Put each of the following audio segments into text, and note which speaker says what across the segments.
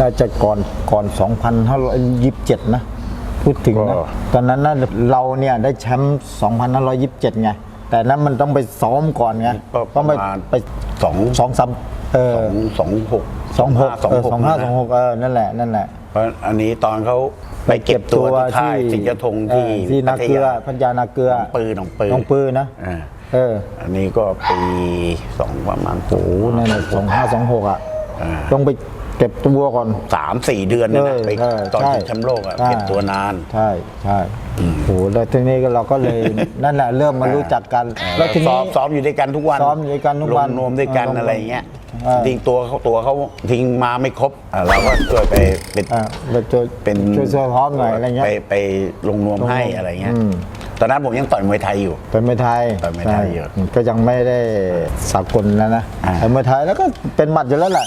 Speaker 1: น่าจะก่อนก่อน 2,527 นะ พูดถึงนะ
Speaker 2: ก็
Speaker 1: ตอนนั้นนะเราเนี่ยได้แชมป์2,527 ไง แต่นั้นมันต้องไปซ้อมก่อนไง
Speaker 2: ก็ป
Speaker 1: ต้อง
Speaker 2: ระ
Speaker 1: ไป
Speaker 2: มาณ
Speaker 1: ไป
Speaker 2: สอง
Speaker 1: สองสามเออ
Speaker 2: สองสองหก
Speaker 1: สองหก
Speaker 2: สอง
Speaker 1: เออ
Speaker 2: หก
Speaker 1: สองห้า
Speaker 2: นะ
Speaker 1: สองหกเออนั่นแหละ นั่นแหละ
Speaker 2: เพราะอันนี้ตอนเขาไปเก็บตัวที่ค่ายสิงห์ธงที่
Speaker 1: เออที่นาเกลือพัทยานาเกลือ
Speaker 2: หนองปือหนองปือ
Speaker 1: หน้องปือนะ
Speaker 2: อ่า
Speaker 1: เออ
Speaker 2: อันนี้ก็ปีสองประมาณโอ้โห
Speaker 1: นั่นแหละสองห้าสองหกอะ
Speaker 2: อ่า
Speaker 1: ต้องไป เก็บตัวก่อน
Speaker 2: สามสี่เดือนนะ
Speaker 1: เออ
Speaker 2: ไป
Speaker 1: ใช่
Speaker 2: ตอน
Speaker 1: ใช่
Speaker 2: ชิงแชมป์โลกอะ
Speaker 1: ใช่
Speaker 2: เก็บตัวนาน
Speaker 1: ใช่ใช่โหแล้วทีนี้ก็เราก็เลย นั่นแหละเริ่มมารู้จักกัน แล้วที
Speaker 2: ซ้
Speaker 1: นี้
Speaker 2: อมซ้อมอยู่ด้วยกันทุกวัน
Speaker 1: ซ้อมอยู่ด้วยกันทุกวัน
Speaker 2: ลงนวมด้วยกัน
Speaker 1: เออลงนวม
Speaker 2: อะไรเงี้ย
Speaker 1: เออ
Speaker 2: ทิ้งตัวเขาตัวเขาทิ้งมาไม่ครบอะเราก็ช่วยไปเป็น
Speaker 1: อ่าไปช่วย
Speaker 2: เป็น
Speaker 1: ช่วยช่วยพร้อมหน่อยอะไรเงี้ย
Speaker 2: ไปไปลงนวมให้อะไรเงี้ย
Speaker 1: อืม
Speaker 2: ตอนนั้นผมยังต่อยมวยไทยอยู่
Speaker 1: เป็นมวยไทย
Speaker 2: เป็นมวยไทยอยู่
Speaker 1: ใช่ก็ยังไม่ได้สากลแล้วนะ
Speaker 2: อ่า
Speaker 1: แต่มวยไทยแล้วก็เป็นหมัดอยู่แล้วแหละ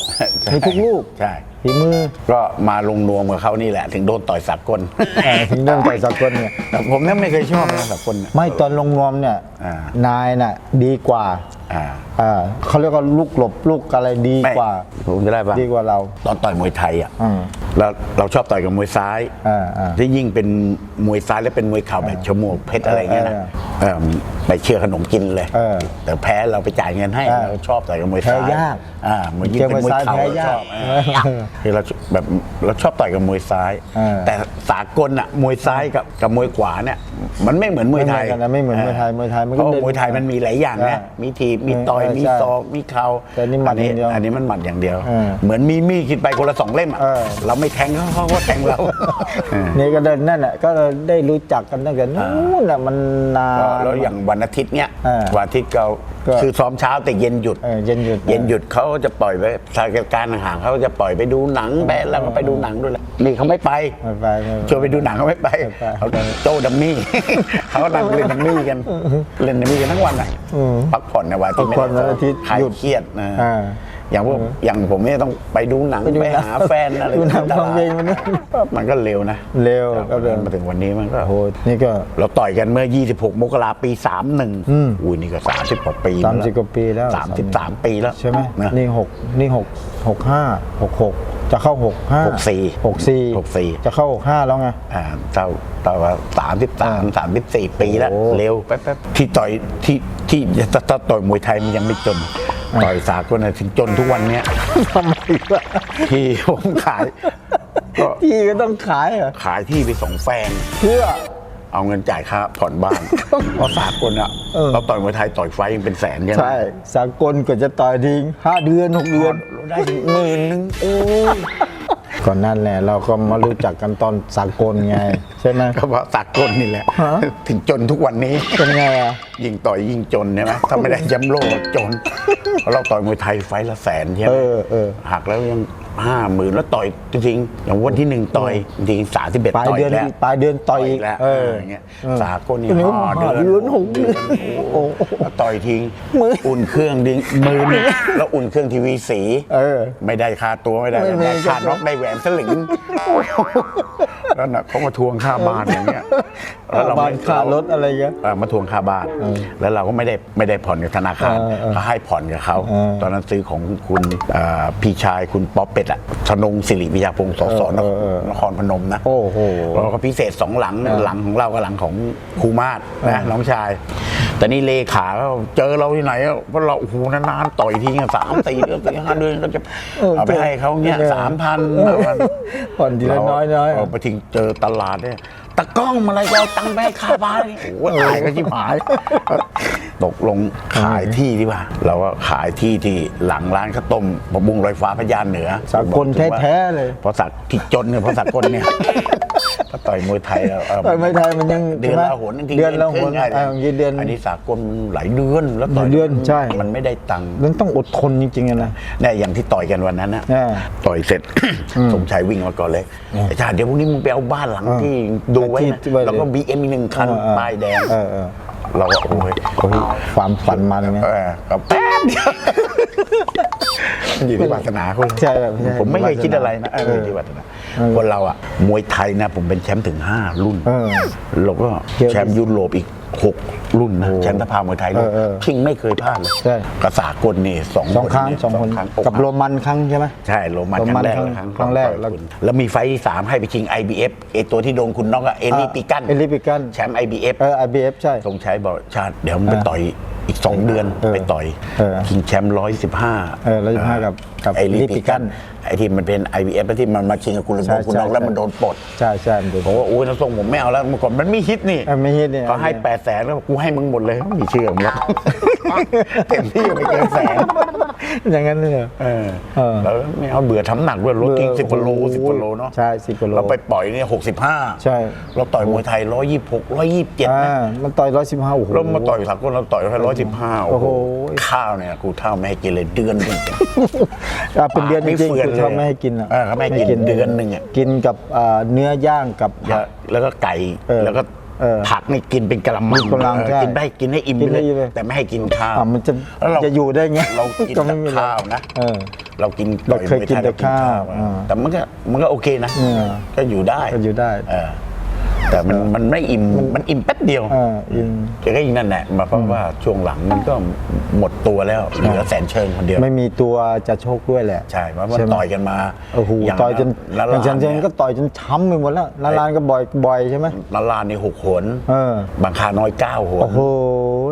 Speaker 1: มีทุกลูก
Speaker 2: ใช่
Speaker 1: ฝีมือ
Speaker 2: ก็มาลงนวมกับเขานี่แหละ ถึงโดนต่อยสากล
Speaker 1: เออถึงเรื่องต่อยสากลเนี่ย
Speaker 2: แต่ผมเนี่ยไม่เคยชอบนะสากลเนี่ย
Speaker 1: ไม่ตอนลงนวมเนี่ย
Speaker 2: อ่า
Speaker 1: นายน่ะดีกว่า
Speaker 2: อ่า
Speaker 1: อ่าเขาเรียกว่าลูกหลบลูกอะไรดี
Speaker 2: ไม่
Speaker 1: กว่า
Speaker 2: ผมจะได้ปะ
Speaker 1: ดีกว่าเรา
Speaker 2: ตอนต่อยมวยไทยอะ
Speaker 1: อืม
Speaker 2: แล้วเราชอบต่อยกับมวยซ้าย
Speaker 1: อ่าอ่า
Speaker 2: ที่ยิ่งเป็นมวยซ้ายและเป็นมวยเข่าแบบชมวกเพชรอะไรเงี้ยนะ
Speaker 1: เออ
Speaker 2: เออไปเชื่อขนมกินเลย
Speaker 1: เออ
Speaker 2: แต่แพ้เราไปจ่ายเงินให้
Speaker 1: เออ
Speaker 2: เราชอบต่อยกับมวยซ้าย
Speaker 1: แพ้ยาก
Speaker 2: อ่ามันยิ่งเป็นมวยเข่า
Speaker 1: เจอมวยซ้ายแพ้
Speaker 2: เรา
Speaker 1: ยาก
Speaker 2: ชอบเออคือเราแบบเราชอบต่อยกับมวยซ้าย
Speaker 1: เออ
Speaker 2: แต่สากลอะมวยซ้ายกับกับมวยขวาเนี่ยมันไม่เหมือนมวยไทย
Speaker 1: ไม่เหมือนกันนะไม่เหมือนมวยไทยมวยไทยมันก็
Speaker 2: เพราะ
Speaker 1: เด่น
Speaker 2: มวยไทยมันมีหลายอย่าง
Speaker 1: ใช่
Speaker 2: นะมีทีบมีต่อย
Speaker 1: เออ
Speaker 2: มี
Speaker 1: ใช่
Speaker 2: ศอกมีเข่า
Speaker 1: แต่นี่หมัดอย่างเดียว
Speaker 2: อันนี้มันหมัดอย่างเดียว
Speaker 1: เออ
Speaker 2: เหมือนมีมีดคิดไปคนละสองเล่มอะ
Speaker 1: เออ
Speaker 2: เราไม่แทงเขาเขาก็แทงเราเออ
Speaker 1: นี่ก็เดินนั่นแหละก็ได้รู้จักกันตั้งแต่นู้นแหละมันนาน
Speaker 2: ก็แล้วอย่างวันอาทิตย์เนี้ย
Speaker 1: เออ
Speaker 2: วันอาทิตย์เรา
Speaker 1: ก็
Speaker 2: คือซ้อมเช้าแต่เย็นหยุด
Speaker 1: เออเย็นหยุด
Speaker 2: เย็นหยุดเขาจะปล่อยไปสายการห่างๆเขาจะปล่อยไปดูหนังไปแล้วก็ไปดูหนังด้วยแหละนี่เขาไม่ไป
Speaker 1: ไม่ไปไม่ไป
Speaker 2: ชวนไปดูหนังเขาไม่ไป
Speaker 1: ไม่ไป
Speaker 2: เขาโจ้ดัมมี่ เขาก็นั่งเล่นดัมมี่กันเล่นดัมมี่กันทั้งวันอะ
Speaker 1: อืม
Speaker 2: พักผ่อนในวันอาทิตย์
Speaker 1: พักผ่อน
Speaker 2: ไม่ได้
Speaker 1: วันอาทิตย์
Speaker 2: คลาย
Speaker 1: หยุด
Speaker 2: เครียดนะ
Speaker 1: อ่า
Speaker 2: อย่างพวกอย่างผมเนี่ยต้องไปดูหนัง
Speaker 1: ไปหา
Speaker 2: แฟนอะไร
Speaker 1: ดูหนังฟังเองมัน
Speaker 2: มันก็เร็วนะ
Speaker 1: เร็วก็เดิน
Speaker 2: มาถึงวันนี้มันก็
Speaker 1: โหนี่ก็
Speaker 2: เราต่อยกันเมื่อ 26 มกราปี 31
Speaker 1: อุ้
Speaker 2: ยนี่ก็30กว่าปี
Speaker 1: 30กว่าปีแล้ว
Speaker 2: 33 ปีแล้ว
Speaker 1: ใช่ไหม
Speaker 2: นี่6
Speaker 1: นี่6 65 66 จะเข้าหกห้า
Speaker 2: หกสี่
Speaker 1: หกสี่
Speaker 2: หกสี่
Speaker 1: จะเข้าหกห้าแล้วไง
Speaker 2: อ่าเท่าเท่าว่าสามสิบสามสามสิบสี่ปีแล้ว
Speaker 1: โอ้
Speaker 2: เร็วแป๊บๆที่ต่อยที่ที่ถ้าถ้าต่อยมวยไทยมันยังไม่จนต่อยสากลน่ะถึงจนทุกวันเนี้ย
Speaker 1: ทำไมวะ
Speaker 2: ที่ผมขายก็
Speaker 1: ที่ก็ต้องขายเหรอ
Speaker 2: ขายที่ไปสองแฟน
Speaker 1: เพื่อ
Speaker 2: เอาเงินจ่ายค่าผ่อนบ้าน เพราะสากลอะ
Speaker 1: เออ
Speaker 2: เราต่อยมวยไทยต่อยไฟยังเป็นแสนใช่ไหม
Speaker 1: ใช่ สากลก็จะต่อยทิ้งห้าเดือนหกเดือน
Speaker 2: เราได้ถึงหมื่นนึงโอ้ย
Speaker 1: ก่อนนั้นแหละเราก็มารู้จักกันตอนสากลไง ใช่ไหม
Speaker 2: ก็เพราะสากลนี่แหละ
Speaker 1: ฮะ
Speaker 2: ถึงจนทุกวันนี้
Speaker 1: เป็นไงอะ
Speaker 2: ยิ่งต่อยยิ่งจนใช่ไหมถ้าไม่ได้แชมป์โลกจนเพราะเราต่อยมวยไทยไฟละแสนใช่ไหม
Speaker 1: เออเออ
Speaker 2: หักแล้วยัง ห้าหมื่นแล้วต่อยจริงๆอย่างวันที่หนึ่งต่อยจริงสามสิบเอ็ด
Speaker 1: ปลาย
Speaker 2: ต่อย
Speaker 1: เดือน
Speaker 2: แล้ว
Speaker 1: ปลายเดือนต่อยอีก
Speaker 2: แล้ว
Speaker 1: เออ
Speaker 2: อย่างเงี้ย
Speaker 1: เออ
Speaker 2: สากลนี่
Speaker 1: อันนี้
Speaker 2: ห้า
Speaker 1: ห้า
Speaker 2: เดือน
Speaker 1: เดือนหกเดือนโอ้โห
Speaker 2: ต่อยทิ้ง
Speaker 1: มือ
Speaker 2: อุ่นเครื่องดิ้งมือหนึ่งแล้วอุ่นเครื่องทีวีสี
Speaker 1: เออ
Speaker 2: ไม่ได้ค่าตัวไม่ได้
Speaker 1: ไม่ไม่
Speaker 2: ได้ค่าน็อกได้แหวนสลึง แล้วน่ะเขามาทวงค่าบ้านอย่างเงี้ยแล้วเร
Speaker 1: บ้าน
Speaker 2: ไม่
Speaker 1: ค่ารถอะไรเงี้ย
Speaker 2: เอ่อมาทวงค่าบ้าน แล้วเราก็ไม่ได้ไม่ได้ผ่อนกับธนาคาร
Speaker 1: เออเออ
Speaker 2: เขาให้ผ่อนกับเขา
Speaker 1: เออ
Speaker 2: ตอนนั้นซื้อของคุณเอ่อพี่ชายคุณป๊อปเป็ดอะธนงศิริวิยาพงศ์สส
Speaker 1: เออเออเออ
Speaker 2: นครพนมนะ
Speaker 1: โอ้โห
Speaker 2: เราก็พิเศษสองหลังหลังของเรากับหลังของครูมาศนะน้องชาย แต่นี่เลขาเขาเจอเราที่ไหนอะเพราะเราโอ้โหนานๆต่อยทีอะสามสี่เดือนสี่ห้าเดือนก็จะ
Speaker 1: เออ
Speaker 2: เอาไปให้เขาเนี่ย
Speaker 1: เออ
Speaker 2: สามพัน
Speaker 1: ผ่อนทีละน้อยๆ
Speaker 2: เราไปถึงเจอตลาดเนี่ยตะกล้องมาอะไรจะเอาตังค์ไปให้ค่าบ้านโอ้โหตายก็ชิบหาย ตกลงขายที่ดีกว่า เราก็ขายที่ที่หลังร้านข้าวต้มบะบุงลอยฟ้าพระยานเหนือ
Speaker 1: สากลแท้ๆเลย
Speaker 2: เพราะสักที่จนเนี่ยเพราะสากลเนี่ยถ้า ต่อยมวยไทยแล้วเต่
Speaker 1: อยมวยไทยมันยัง
Speaker 2: เดือน
Speaker 1: ใช่ไหม
Speaker 2: ละหนจริงๆ
Speaker 1: เดือนละหน
Speaker 2: ครึ่งได้
Speaker 1: เออยืนเดือน
Speaker 2: อันนี้สากลมันหลายเดือนแล้วต่อย
Speaker 1: หลายเดือนใช่
Speaker 2: มันไม่ได้ตังค์
Speaker 1: มันต้องอดทนจริงๆอะนะ
Speaker 2: เนี่ยอย่างที่ต่อยกันวันนั้นนะ
Speaker 1: อ่า
Speaker 2: ต่อยเสร็จสมชายวิ่งมาก่อนเลยไอ้ชาติเดี๋ยวพรุ่งนี้มึงไปเอาบ้านหลัง
Speaker 1: อ่า
Speaker 2: ที่ดูไว้
Speaker 1: ที่
Speaker 2: นะ
Speaker 1: ที่ไว้เลย
Speaker 2: แล้วก็บีเอ็มหนึ่งคัน
Speaker 1: เออเออ
Speaker 2: ป้ายแดง
Speaker 1: เออเออ
Speaker 2: เราก็โอ้ย
Speaker 1: โอ้ยความฝันมันไง
Speaker 2: เออก็แป๊บเดียว มันอยู่ที่วาสนาคุณ
Speaker 1: ใช่ครับใช่
Speaker 2: ผมไม่เคยคิดอะไรนะเออ
Speaker 1: เออ
Speaker 2: อยู่ที่วาสนาคนเราอะมวยไทยนะ ผมเป็นแชมป์ถึง 5 รุ่น
Speaker 1: เออ
Speaker 2: แล้วก็
Speaker 1: เยอะ
Speaker 2: แชมป์ยุโรปอีก 6 รุ่นนะแชมป์สภามวยไทยรุ่น
Speaker 1: เออเออ
Speaker 2: ชิงไม่เคยพลาดเลย
Speaker 1: ใช่
Speaker 2: กระสากลนี่สอง
Speaker 1: สองครั้ง
Speaker 2: เนี่ย
Speaker 1: สองคน
Speaker 2: รั้ง
Speaker 1: กับโรมันครั้งใช่ไหม
Speaker 2: ใช่โรมัน
Speaker 1: โร
Speaker 2: ครั้
Speaker 1: มัน
Speaker 2: งแรก
Speaker 1: ครั้ง
Speaker 2: ครั้ง
Speaker 1: ครั้งแรก
Speaker 2: ต่อย
Speaker 1: แล้ว
Speaker 2: คุณแล้วมีไฟท์ที่สามให้ไปชิง IBF ไอตัวที่โดนคุณน็อกอะเอลลี่ปิกัน
Speaker 1: เอลลี่ปิกัน
Speaker 2: แชมป์ IBF
Speaker 1: เออ IBF ใช่
Speaker 2: ทรงชัยบอกชาติเดี๋ยวมึงไปต่อยอีก 2 เดือน
Speaker 1: เออ
Speaker 2: ไปต่อย
Speaker 1: เออ
Speaker 2: ชิงแชมป์ร้อยสิบห้า
Speaker 1: เออ115กับกับ
Speaker 2: ไอรี
Speaker 1: ลิปิ
Speaker 2: ปิ
Speaker 1: กั
Speaker 2: กันนไอที่มันเป็น IBF แล้วที่มันมาชิงกับคุณแล้ว
Speaker 1: ใช่
Speaker 2: คุณน็อก
Speaker 1: ใช่
Speaker 2: แล้วมันโดนปลด
Speaker 1: ใช่ใช่มันดู
Speaker 2: ผมว่าโอ้ยน้ำทรงผมไม่เอาแล้วเมื่อก่อนมันไม่ฮิตนี่
Speaker 1: เออไม่ฮิตเนี่ย
Speaker 2: เขาให้แปดแสนแล้วกูให้มึงหมดเลยไม่เชื่อมึงหรอกเต็มที่ไม่เกินแสน
Speaker 1: อย่างนั้นเลยเหรอ
Speaker 2: เออ
Speaker 1: เออ
Speaker 2: แล้วไม่เอาเบื่อทำหนักด้วยรถทิ้ง
Speaker 1: เบื่อ
Speaker 2: สิบกว่าโล
Speaker 1: โอ้โห
Speaker 2: สิบกว่าโลเนาะ
Speaker 1: ใช่10กว่าโล
Speaker 2: เราไปปล่อยเนี่ยหกสิบห้า
Speaker 1: ใช่
Speaker 2: เราต่อยมวยไทยร้อยยี่สิบหกร้อยยี่สิบเจ็ด
Speaker 1: อ่า
Speaker 2: นะ
Speaker 1: มันต่อยร้อยสิบห้าโอ้โห
Speaker 2: เรามาต่อยสากลเราต่อยแค่ร้อยสิบห้า
Speaker 1: โอ้
Speaker 2: โอ้
Speaker 1: โห
Speaker 2: โหข้าวเนี่ยกูเท่าไม่ให้กินเลยเดือนหนึง
Speaker 1: อะเป็นเดือนจริง
Speaker 2: ไม่เฟื่
Speaker 1: ๆ
Speaker 2: อน
Speaker 1: คือ
Speaker 2: เลย
Speaker 1: เขาไม่ให้กินอะ
Speaker 2: เออเขาไม่ให้กินเดือนหนึ่งอะ
Speaker 1: กินกับอ่าเนื้อย่างกับ
Speaker 2: อย่าแล้วก็ไก่
Speaker 1: เออ
Speaker 2: แล้วก็
Speaker 1: เออ
Speaker 2: ผักนี่กินเป็นกะละมัง
Speaker 1: กะละมัง
Speaker 2: เออ
Speaker 1: ใช่
Speaker 2: กินได้กินให้อิ่ม
Speaker 1: กิน
Speaker 2: เล
Speaker 1: ให้
Speaker 2: ย
Speaker 1: อิ่มเลย
Speaker 2: แต่ไม่ให้กินข้าว
Speaker 1: อะมันจะ
Speaker 2: แล้วเรา
Speaker 1: จะอยู่ได้ไง
Speaker 2: เรากิน
Speaker 1: ก็
Speaker 2: แต่
Speaker 1: ไม่มี
Speaker 2: ข้าวนะ
Speaker 1: เออ
Speaker 2: เรากิน
Speaker 1: เราเคยกินแต่ข้าว
Speaker 2: ต่อยมวยไทยเรกิน
Speaker 1: อ่า
Speaker 2: แต่มันก็มันก็โอเคนะ
Speaker 1: เออ
Speaker 2: ก็อยู่ได้
Speaker 1: ก็อยู่ได้
Speaker 2: เออ แต่มันมันไม่อิ่มมันอิ่มแป๊บเดียว
Speaker 1: เอออิ่ม
Speaker 2: แกก็ยิงนั่นแหละมาเพราะว่าช่วงหลังมันก็หมดตัวแล้วเหลือแสนเชิงคนเดียว
Speaker 1: ไม่มีตัวจะโชคด้วยแหละ
Speaker 2: ใช่เพราะมัน
Speaker 1: ใช่ไห
Speaker 2: ต่อยกันมา
Speaker 1: โอ้โห
Speaker 2: ย่าง
Speaker 1: ต่อยจน
Speaker 2: ละ
Speaker 1: อย่างฉัน
Speaker 2: ลาน
Speaker 1: เจน
Speaker 2: เนี่ย
Speaker 1: ก็ต่อยจนช้ำไปหมดแล้วลาลานก็บ่อยบ่อยใช่ไหม
Speaker 2: ละลานในหกหน
Speaker 1: เออ
Speaker 2: บางคาน้อยเก้าหน
Speaker 1: โอ้โห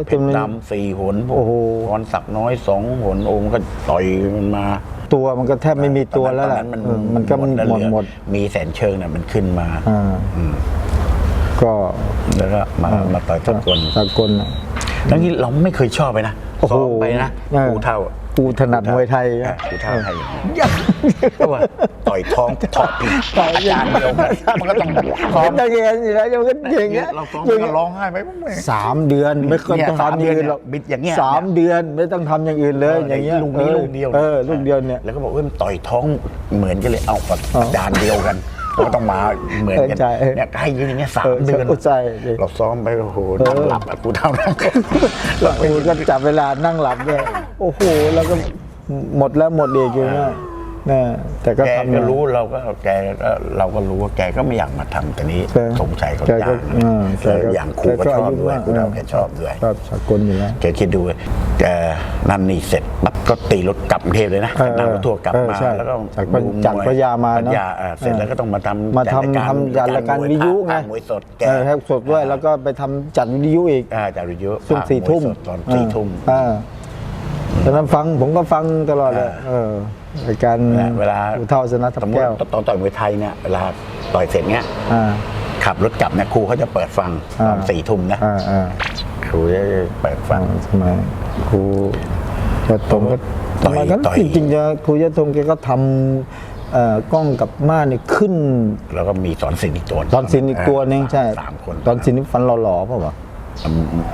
Speaker 2: เพ
Speaker 1: จ
Speaker 2: ช
Speaker 1: น
Speaker 2: ร
Speaker 1: มัน
Speaker 2: ดำสี่หน
Speaker 1: โอ้โห
Speaker 2: พรศักดิ์น้อยสองหนโอ้มันก็ต่อยมันมา
Speaker 1: ตัวมันก็แทบไม่มีตัวแล้ว
Speaker 2: ต
Speaker 1: แห
Speaker 2: อน
Speaker 1: ละ
Speaker 2: นั้นมัน
Speaker 1: เออมันก็หมด
Speaker 2: แล้ว
Speaker 1: หมด
Speaker 2: เลือ
Speaker 1: หมด
Speaker 2: มีแสนเชิงเนี่ยมันขึ้นมา
Speaker 1: อ่า ก็
Speaker 2: แล้วก็มามาต่อยตะกล
Speaker 1: สากลน่ะ
Speaker 2: ทั้งที่เราไม่เคยชอบไปนะ
Speaker 1: โอ้โห
Speaker 2: ซ้อมไปนะ
Speaker 1: เออ
Speaker 2: กูเท่า
Speaker 1: กูถนัดมวยไทย
Speaker 2: เออ
Speaker 1: อะ
Speaker 2: กูเท่าไทยก็ว่าต่อยท้องถอดผิดต่อยอาจารย์เดียวกันมันก็ต้องซ้อม
Speaker 1: ได้เงินอยู่แล้วยังก็อย่างเงี้ย
Speaker 2: เราซ้อม
Speaker 1: อย่าง
Speaker 2: กั
Speaker 1: เงี้
Speaker 2: น
Speaker 1: ย
Speaker 2: ร้องไห้ไหมพวกมึง
Speaker 1: สามเดือนไม่เคย
Speaker 2: เนี่ย
Speaker 1: ต้องทำอย่างอื่นหรอก
Speaker 2: สามเดือนเนี่ยบิดอย่างเงี้ย
Speaker 1: สามเดือนไม่ต้องทำอย่างอื่นเลย อย่างเงี้ย
Speaker 2: ลูกนี้ลูกเดียว
Speaker 1: เออลูกเดียวเนี่ย
Speaker 2: แล้วก็บอกว่ามันต่อยท้องเหมือนกันเลยเอากับอาจารย์เดียวกัน ก็ต้องมาเหมือนกัน
Speaker 1: ใช่เออ
Speaker 2: เนี่ยให้ยืนอย่างเงี้ยสา
Speaker 1: เอ
Speaker 2: ม
Speaker 1: อ
Speaker 2: เดือน
Speaker 1: ใช่ดิ
Speaker 2: เราซ้อมไปโอ้โห
Speaker 1: เออ
Speaker 2: นั่งหลับอะกูเท่านั้น
Speaker 1: แล้วกูก็จับเวลานั่งหลับด้วยโอ้โหแล้วก็หมดแล้วหมดเอกอยู่เนี่ย นะแต่ก็
Speaker 2: แก
Speaker 1: ทำ
Speaker 2: ก็รู้เราก็แกก็เราก็รู้ว่าแกก็ไม่อยากมาทำแต่นี้
Speaker 1: แก
Speaker 2: สงชัยเขา
Speaker 1: แกก็
Speaker 2: จ้าง
Speaker 1: เออแกก็
Speaker 2: อย่างครูก็
Speaker 1: แกก็
Speaker 2: ชอบ
Speaker 1: อายุ
Speaker 2: ด้วย
Speaker 1: มาก
Speaker 2: กูเท่าแกชอบด้วย
Speaker 1: ชอบสากลอยู่แล้ว
Speaker 2: แกคิดดูแกนั่นนี่เสร็จปั๊บก็ตีรถกลับกรุงเทพเลยนะ
Speaker 1: เออ
Speaker 2: นั่งรถทัวร์กลับ
Speaker 1: เออ
Speaker 2: มา
Speaker 1: ใช่
Speaker 2: แล้วก็
Speaker 1: จาก
Speaker 2: ดูมวย
Speaker 1: จากพัทยามาเนอะ
Speaker 2: พัทยเออเสร็จแล้วก็ต้องมาทำ
Speaker 1: มาทำทำจัดรายการวิทยุไง
Speaker 2: ภาคมวยสดแก
Speaker 1: เออให้สดด้วยแล้วก็ไปทำจัดวิทยุอีก
Speaker 2: อ่าจัดวิทยุ
Speaker 1: ช่วง
Speaker 2: ภาค
Speaker 1: สี่ทุ่ม
Speaker 2: วยสดตอนสี่ทุ่ม
Speaker 1: อ่า ตอนนั้นฟังผมก็ฟังตลอดเลยเออรายการ
Speaker 2: เวลา
Speaker 1: ผู้เท่าชนะทั
Speaker 2: ส
Speaker 1: บ
Speaker 2: มมติ
Speaker 1: แก้ว
Speaker 2: ตอนต่อยมวยไทยเนี่ยเวลาต่อยเสร็จเนี้ย
Speaker 1: อ่า
Speaker 2: ขับรถกลับเนี่ยครูเขาจะเปิดฟังตอน
Speaker 1: อ่า
Speaker 2: สี่ทุ่มนะ
Speaker 1: อ่าอ่า
Speaker 2: ครูจะเปิดฟัง
Speaker 1: ทำไมครูยะตงก็
Speaker 2: ต่อย
Speaker 1: ทำไมก็
Speaker 2: ต่อย
Speaker 1: จริงๆจะครูยะตงแกก็ทำเอ่อกล้องกับม่านนี่ขึ้น
Speaker 2: แล้วก็มีสอนศิลป์อีกตัว
Speaker 1: ตอนสินอีกตัวหนึงใช่
Speaker 2: สามคน
Speaker 1: ตอนสินนี่ฟันหล่อๆเปล่าวะ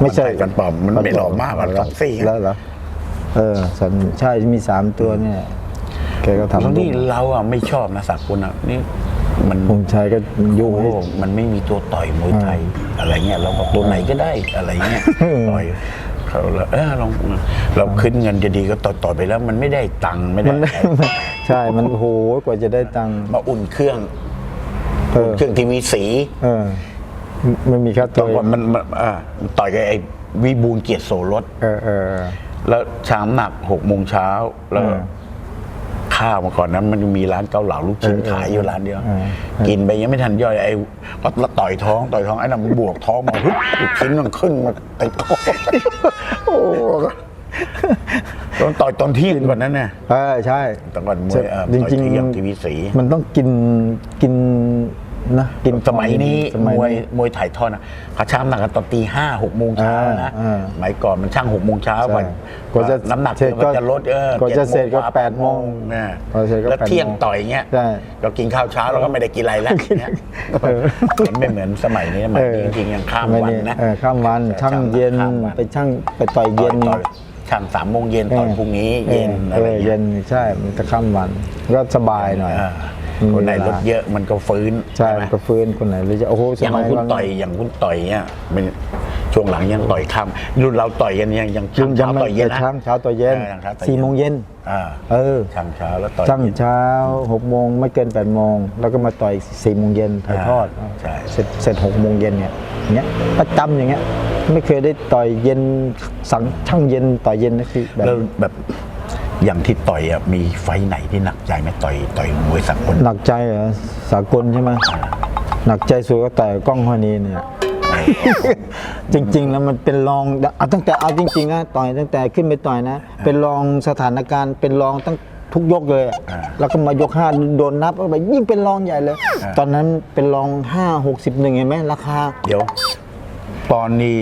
Speaker 1: ไม่ใช่
Speaker 2: กันปลอมมันไม่หล่อมากกว่าสองสี่
Speaker 1: แล้วเหรอ เออสันใช่มีสามตัวเนี่ย แกก็ทำ
Speaker 2: ทั้งที่เราอะไม่ชอบนะสักคุณอะนี่มัน
Speaker 1: ผมชายก็ยุ่ง
Speaker 2: โอ้
Speaker 1: ให้
Speaker 2: มันไม่มีตัวต่อยมวยไทยอะไรเงี้ยเราบอกตัวไหนก็ได้อะไรเงี้ยต่อยเขาแล้วเออลองเราขึ้นเงินจะดีก็ต่อยต่อยไปแล้ว มันไม่ได้ตังค์ไม่ได้
Speaker 1: มันใช่มันโอ้โหกว่าจะได้ตังค์
Speaker 2: มาอุ่นเครื่อง
Speaker 1: เออ
Speaker 2: เครื่องทีวีสี
Speaker 1: เออไม่มีค่า
Speaker 2: ต
Speaker 1: ตั
Speaker 2: อ
Speaker 1: วน
Speaker 2: ก่อนมันมันอ่าต่อยกับไอ้วีบูลเกียรติโสรส
Speaker 1: เออเออเออ
Speaker 2: แล้วชามหนักหกโมงเช้าแล้ว
Speaker 1: เออ
Speaker 2: ข้าวมาก่อนนั้น มันมีร้านเกาเหลาลูกชิ้น
Speaker 1: เออเออ
Speaker 2: ขายอยู่ร้านเดียว
Speaker 1: เออ
Speaker 2: กินไปยังไม่ทันย่อยไอ้พอต่อยท้องต่อยท้องไอ้นั่นมันบวกท้องมาฮึบลูกชิ้นมันขึ้นมาเต็มท้องโอ้ตอนต่อยตอนเที่ยงก่อนนั้นเนี่ย
Speaker 1: เออใช่
Speaker 2: ตอนก่อนมวยเอ่อ
Speaker 1: จ
Speaker 2: ต่อย
Speaker 1: ริง
Speaker 2: ที่ยังทีวีสี
Speaker 1: ๆมันต้องกินกิน นะกิน
Speaker 2: สมัยนี้
Speaker 1: สมัย
Speaker 2: มวย
Speaker 1: นี้
Speaker 2: มวยถ่ายทอดนะเขาชามหนักกันตอนตีห้าหกโมงเช้านะ
Speaker 1: อ่า
Speaker 2: สมัยก่อนมันช่างหกโมงเช้าก่อน
Speaker 1: ใช่กว่าจะ
Speaker 2: น้ำหนัก
Speaker 1: เสร็จก็
Speaker 2: มันจะลดเออก
Speaker 1: ว่าจะเสร็จก็
Speaker 2: จ็ด
Speaker 1: แปดโมง
Speaker 2: เนี่ย
Speaker 1: กว่าจะเสร็จก็
Speaker 2: แล้ว
Speaker 1: แปดโมง
Speaker 2: เที่ยงต่อยเงี้ย
Speaker 1: ใช่
Speaker 2: เรากินข้าวเช้าเราก็ไม่ได้กินอะไรแล้วเนี่ยมันไม่เหมือนสมัยนี้สมัยนี้จริงๆยังข้ามวันนะ
Speaker 1: เออข้ามวันช่างเย็น
Speaker 2: ข้ามวั
Speaker 1: ไปช่างไปต่อยเย็น
Speaker 2: ต่อยช่างสามโมงเย็นต่อยพรุ่งนี้เย็น
Speaker 1: เอ
Speaker 2: อะไร
Speaker 1: อ
Speaker 2: เงี้
Speaker 1: เย็
Speaker 2: ย
Speaker 1: นใช่มันจะข้ามวันก็สบายหน่อย
Speaker 2: อ่า
Speaker 1: มี
Speaker 2: คนไหน
Speaker 1: เวลาร
Speaker 2: ถเยอะมันก็ฟื้น
Speaker 1: ใช่
Speaker 2: ไหม
Speaker 1: ก็ฟื้นคนไหนเลยจะโอ้โห
Speaker 2: อย่าง
Speaker 1: สมัย
Speaker 2: คุณ
Speaker 1: วัน
Speaker 2: ต่อยอย่างคุณต่อยเนี่ยมันช่วงหลังยังต่อยค่ำรุ่นเราต่อยกันยังยัง
Speaker 1: ยุ่ง
Speaker 2: เช้า
Speaker 1: ไม่
Speaker 2: ต่อยเย็นนะ
Speaker 1: เช้าเช้าต่อยเย็น
Speaker 2: ออเช้าต่อย
Speaker 1: สี่โมงเย็น
Speaker 2: อ่า
Speaker 1: เออ
Speaker 2: ช่างเช้าแล้วต่อย
Speaker 1: ช่าง
Speaker 2: เย็น
Speaker 1: เช้าหกโมงไม่เกินแปดโมงแล้วก็มาต่อยสี่โมงเย็นถ่ายทอด
Speaker 2: อ่าใช่
Speaker 1: เสร็จเสร็จหกโมงเย็นเนี่ยอย่างเงี้ยประจำอย่างเงี้ยไม่เคยได้ต่อยเย็นสังช่างเย็นต่อยเย็นนะคือแบบ
Speaker 2: แล้วแบบ อย่างที่ต่อยอะมีไฟท์ไหนที่หนักใจไหมต่อยต่อยมวยสากล
Speaker 1: หนักใจเหรอสากลใช่ไหมหนักใจสุดก็ต่อยกล้องฮอนีเนี่ย จริง ๆ แล้วมันเป็นรองเอาตั้งแต่เอาจริงๆนะต่อยตั้งแต่ขึ้นไปต่อยนะ เป็นรองสถานการณ์เป็นรองตั้งทุกยกเลยอะแล้วก็มายกห้าโดนนับเข้าไปยิ่งเป็นรองใหญ่เลย ตอนนั้นเป็นรองห้าหกสิบหนึ่งเห็นไหมราคา
Speaker 2: เดี๋ยว ตอนนี้